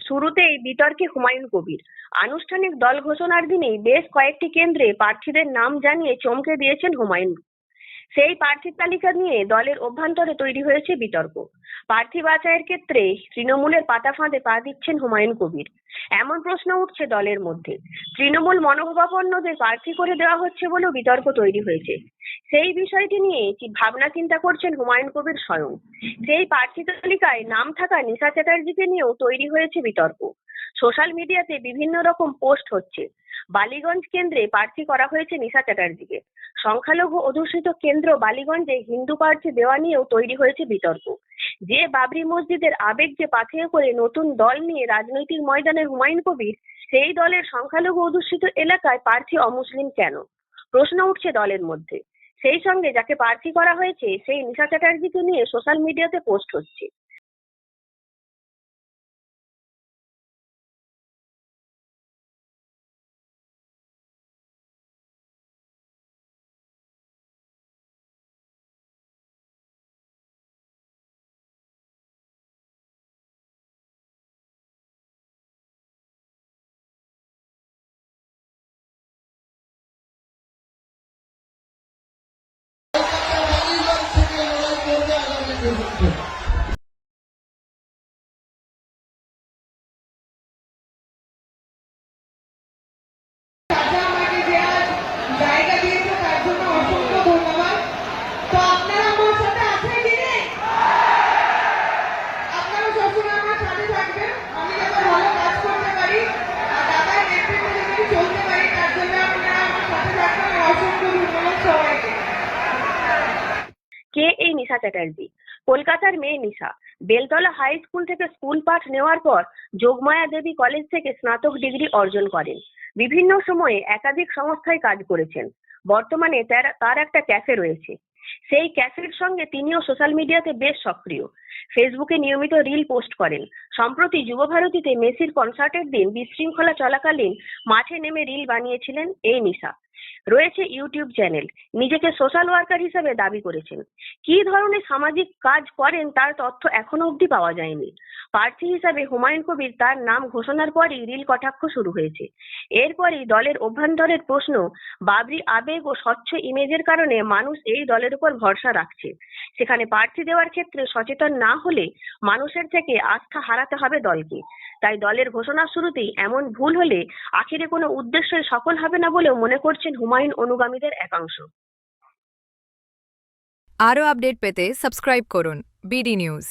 শুরুতেই বিতর্কে হুমায়ুন কবির। আনুষ্ঠানিক দল ঘোষণার দিনেই বেশ কয়েকটি কেন্দ্রে প্রার্থীদের নাম জানিয়ে চমকে দিয়েছেন হুমায়ুন। সেই প্রার্থী তালিকা নিয়ে দলের অভ্যন্তরে তৈরি হয়েছে বিতর্ক। প্রার্থী বাছাইয়ের ক্ষেত্রে তৃণমূলের পাতা ফাঁদে পা দিচ্ছেন হুমায়ুন কবির। এমন প্রশ্ন উঠছে দলের মধ্যে। তৃণমূল মনোভাবাপন্নদের প্রার্থী করে দেওয়া হচ্ছে বলেও বিতর্ক তৈরি হয়েছে। সেই বিষয়টি নিয়ে ভাবনা চিন্তা করছেন হুমায়ুন কবির স্বয়ং। সেই প্রার্থী তালিকায় নাম থাকা নিশা চ্যাটার্জিকে নিয়েও তৈরি হয়েছে বিতর্ক। সোশ্যাল মিডিয়াতে বিভিন্ন রকম পোস্ট হচ্ছে। বালিগঞ্জ কেন্দ্রে প্রার্থী করা হয়েছে নিশা চ্যাটার্জিকে। সংখ্যালঘু অধ্যুষিত কেন্দ্র বালিগঞ্জে হিন্দু প্রার্থী দেওয়া নিয়েও তৈরি হয়েছে বিতর্ক। যে বাবরি মসজিদের আবেগ যে পাথেয় করে নতুন দল নিয়ে রাজনৈতিক ময়দানে হুমায়ুন কবির, সেই দলের সংখ্যালঘু অধ্যুষিত এলাকায় প্রার্থী অমুসলিম কেন? প্রশ্ন উঠছে দলের মধ্যে। সেই সঙ্গে যাকে প্রার্থী করা হয়েছে, সেই নিশা চ্যাটার্জিকে নিয়ে সোশ্যাল মিডিয়াতে পোস্ট হচ্ছে। Thank you. কে এই নিশা চ্যাটার্জি? কলকাতার মেয়ে নিশা। বেলতলা হাই স্কুল থেকে স্কুল পাঠ নেওয়ার পর যোগমায়া দেবী কলেজ থেকে স্নাতক ডিগ্রি অর্জন করেন। বিভিন্ন সময়ে একাধিক সংস্থায় কাজ করেছেন। বর্তমানে তার তার একটা ক্যাফে রয়েছে। সেই ক্যাফের সঙ্গে তিনিও সোশ্যাল মিডিয়াতে বেশ সক্রিয়। ফেসবুকে নিয়মিত রিল পোস্ট করেন। সম্প্রতি যুবভারতীতে মেসির কনসার্টের দিন বিশৃঙ্খলা চলাকালীন মাঠে নেমে রিল বানিয়েছিলেন এই নিশা। রয়েছে ইউটিউব চ্যানেল নিজেকে সোশ্যাল ওয়ার্কার হিসেবে দাবি করেছেন। কি ধরনের সামাজিক কাজ করেন তার তথ্য এখনও অবধি পাওয়া যায়নি। প্রার্থী হিসাবে হুমায়ুন কবির তার নাম ঘোষণার পরই রিল কটাক্ষ শুরু হয়েছে। এরপরই দলের অভ্যন্তরের প্রশ্ন, বাবরি আবেগ ও স্বচ্ছ ইমেজের কারণে মানুষ এই দলের উপর ভরসা রাখছে। সেখানে প্রার্থী দেওয়ার ক্ষেত্রে সচেতন না হলে মানুষের থেকে আস্থা হারাতে হবে দলকে। তাই দলের ঘোষণার শুরুতেই এমন ভুল হলে আখিরে কোনো উদ্দেশ্যই সফল হবে না বলেও মনে করছেন হুমায়ুন অনুগামীদের একাংশ। আরও আপডেট পেতে সাবস্ক্রাইব করুন, বিডি নিউজ।